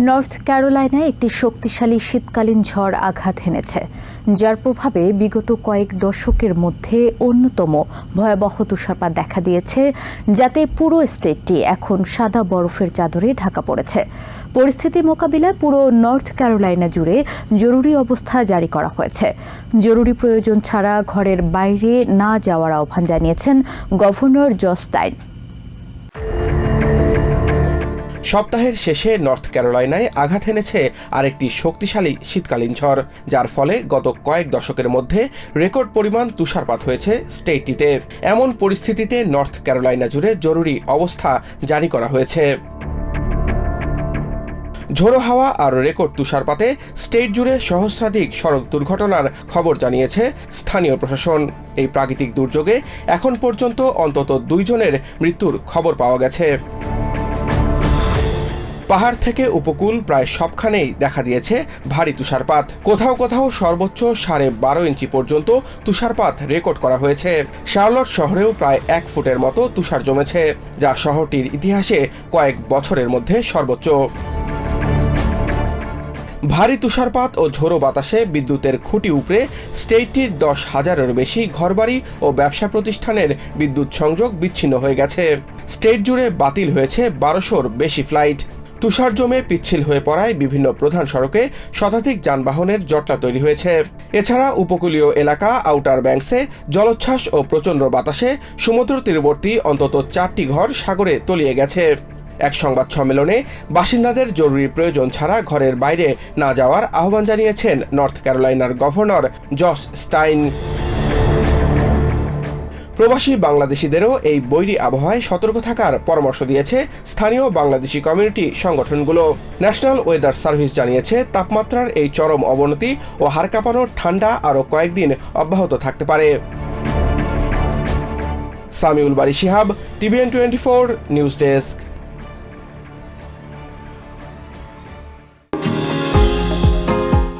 North ক্যারোলাইনায় একটি শক্তিশালী শীতকালীন ঝড় আঘাত হেনেছে, যার প্রভাবে বিগত কয়েক দশকের মধ্যে অন্যতম ভয়াবহ তুষারপাত দেখা দিয়েছে, যাতে পুরো স্টেটটি এখন সাদা বরফের চাদরে ঢাকা পড়েছে। পরিস্থিতি মোকাবিলায় পুরো নর্থ ক্যারোলাইনা জুড়ে জরুরি অবস্থা জারি করা হয়েছে। জরুরি প্রয়োজন ছাড়া ঘরের বাইরে না যাওয়ার আহ্বান জানিয়েছেন গভর্নর জস্টাইন সপ্তাহের শেষে নর্থ ক্যারোলাইনায় আঘাত এনেছে আরেকটি শক্তিশালী শীতকালীন ঝড়, যার ফলে গত কয়েক দশকের মধ্যে রেকর্ড পরিমাণ তুষারপাত হয়েছে স্টেটটিতে। এমন পরিস্থিতিতে নর্থ ক্যারোলাইনা জুড়ে জরুরি অবস্থা জারি করা হয়েছে। ঝোড়ো হাওয়া আর রেকর্ড তুষারপাতে স্টেট জুড়ে সহস্রাধিক সড়ক দুর্ঘটনার খবর জানিয়েছে স্থানীয় প্রশাসন। এই প্রাকৃতিক দুর্যোগে এখন পর্যন্ত অন্তত দুইজনের মৃত্যুর খবর পাওয়া গেছে। পাহাড় থেকে উপকূল প্রায় সবখানেই দেখা দিয়েছে ভারী তুষারপাত। কোথাও কোথাও সর্বোচ্চ সাড়ে বারো ইঞ্চি পর্যন্ত তুষারপাত রেকর্ড করা হয়েছে। শার্লট শহরেও প্রায় এক ফুটের মতো তুষার জমেছে, যা শহরটির ইতিহাসে কয়েক বছরের মধ্যে সর্বোচ্চ। ভারী তুষারপাত ও ঝোড়ো বাতাসে বিদ্যুতের খুঁটি উপড়ে স্টেটটির দশ হাজারের বেশি ঘরবাড়ি ও ব্যবসা প্রতিষ্ঠানের বিদ্যুৎ সংযোগ বিচ্ছিন্ন হয়ে গেছে। স্টেট জুড়ে বাতিল হয়েছে বারোশোর বেশি ফ্লাইট। তুষার জমে পিচ্ছিল হয়ে পড়ায় বিভিন্ন প্রধান সড়কে শতাধিক যানবাহনের জটলা তৈরি হয়েছে। এছাড়া উপকূলীয় এলাকা আউটার ব্যাংকসে জলোচ্ছ্বাস ও প্রচণ্ড বাতাসে সমুদ্র তীরবর্তী অন্তত চারটি ঘর সাগরে তলিয়ে গেছে। এক সংবাদ সম্মেলনে বাসিন্দাদের জরুরি প্রয়োজন ছাড়া ঘরের বাইরে না যাওয়ার আহ্বান জানিয়েছেন নর্থ ক্যারোলাইনার গভর্নর জস স্টাইন। প্রবাসী বাংলাদেশিদেরও এই বৈরী আবহাওয়ায় সতর্ক থাকার পরামর্শ দিয়েছে স্থানীয় বাংলাদেশি কমিউনিটি সংগঠনগুলো। ন্যাশনাল ওয়েদার সার্ভিস জানিয়েছে, তাপমাত্রার এই চরম অবনতি ও হাড় কাঁপানোর ঠান্ডা আরও কয়েকদিন অব্যাহত থাকতে পারে। Samiul Bari Shihab, TVN twenty four news desk.